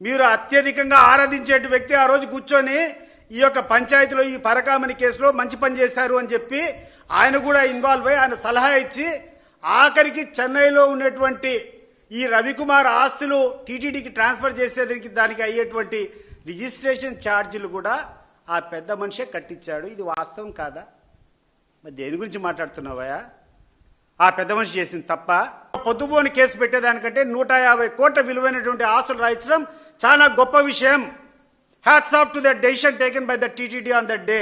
మీరు అత్యధికంగా ఆరాధించే వ్యక్తి ఆ రోజు కూర్చొని ఈ యొక్క పంచాయతీలో ఈ పరకామణి కేసులో మంచి పని చేశారు అని చెప్పి ఆయన కూడా ఇన్వాల్వ్ అయ్యి ఆయన సలహా ఇచ్చి ఆఖరికి చెన్నైలో ఉన్నటువంటి ఈ రవికుమార్ ఆస్తులు టీటీడీకి ట్రాన్స్ఫర్ చేసేదానికి దానికి అయ్యేటువంటి రిజిస్ట్రేషన్ ఛార్జీలు కూడా ఆ పెద్ద మనిషే కట్టించాడు. ఇది వాస్తవం కాదా? మరి దేని గురించి మాట్లాడుతున్నావయ్యా? ఆ పెద్ద మనిషి చేసింది తప్ప పొద్దుబోని కేసు పెట్టేదానికంటే నూట యాభై కోట్ల విలువైనటువంటి ఆస్తులు రాయించడం చాలా గొప్ప విషయం. Hats off to the decision taken by the TTD on that day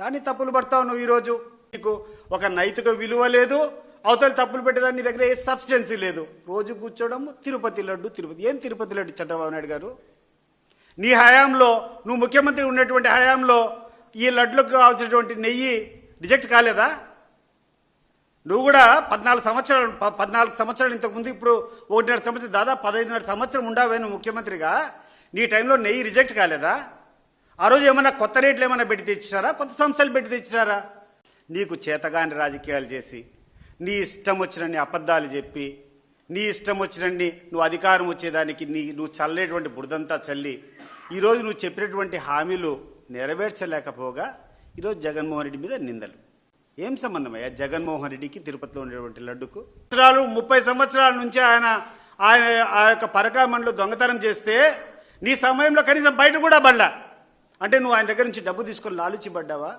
దాన్ని తప్పులు పడతావు నువ్వు ఈరోజు. నీకు ఒక నైతిక విలువ లేదు. అవతల తప్పులు పెట్టేదాన్ని నీ దగ్గర ఏ సబ్స్టెన్సీ లేదు. రోజు కూర్చోవడం తిరుపతి లడ్డు తిరుపతి. ఏం తిరుపతి లడ్డు చంద్రబాబు నాయుడు గారు? నీ హయాంలో నువ్వు ముఖ్యమంత్రి ఉన్నటువంటి హయాంలో ఈ లడ్లకు కావాల్సినటువంటి నెయ్యి రిజెక్ట్ కాలేదా? నువ్వు కూడా పద్నాలుగు సంవత్సరాలు ప- పద్నాలుగు సంవత్సరాలు ఇంతకుముందు ఇప్పుడు ఒకటిన్నర సంవత్సరం దాదాపు పదహైదున్నర సంవత్సరం ఉండావే నువ్వు ముఖ్యమంత్రిగా. నీ టైంలో నెయ్యి రిజెక్ట్ కాలేదా? ఆ రోజు ఏమైనా కొత్త రేట్లు ఏమైనా పెట్టి తెచ్చారా కొత్త సంస్థలు పెట్టి తెచ్చారా నీకు చేతగాని రాజకీయాలు చేసి నీ ఇష్టం వచ్చినన్ని అబద్ధాలు చెప్పి నీ ఇష్టం వచ్చినన్ని నువ్వు అధికారం వచ్చేదానికి నీ నువ్వు చల్లేటువంటి బురదంతా చల్లి ఈరోజు నువ్వు చెప్పినటువంటి హామీలు నెరవేర్చలేకపోగా ఈరోజు జగన్మోహన్ రెడ్డి మీద నిందలు. ఏం సంబంధం అయ్యా జగన్మోహన్ రెడ్డికి తిరుపతిలో ఉండేటువంటి లడ్డుకు? సంవత్సరాలు ముప్పై సంవత్సరాల నుంచి ఆయన ఆయన ఆ యొక్క పరకామణిలో దొంగతనం చేస్తే నీ సమయంలో కనీసం బయట కూడా పడ్డా అంటే నువ్వు ఆయన దగ్గర నుంచి డబ్బు తీసుకొని లాలుచి పడ్డావా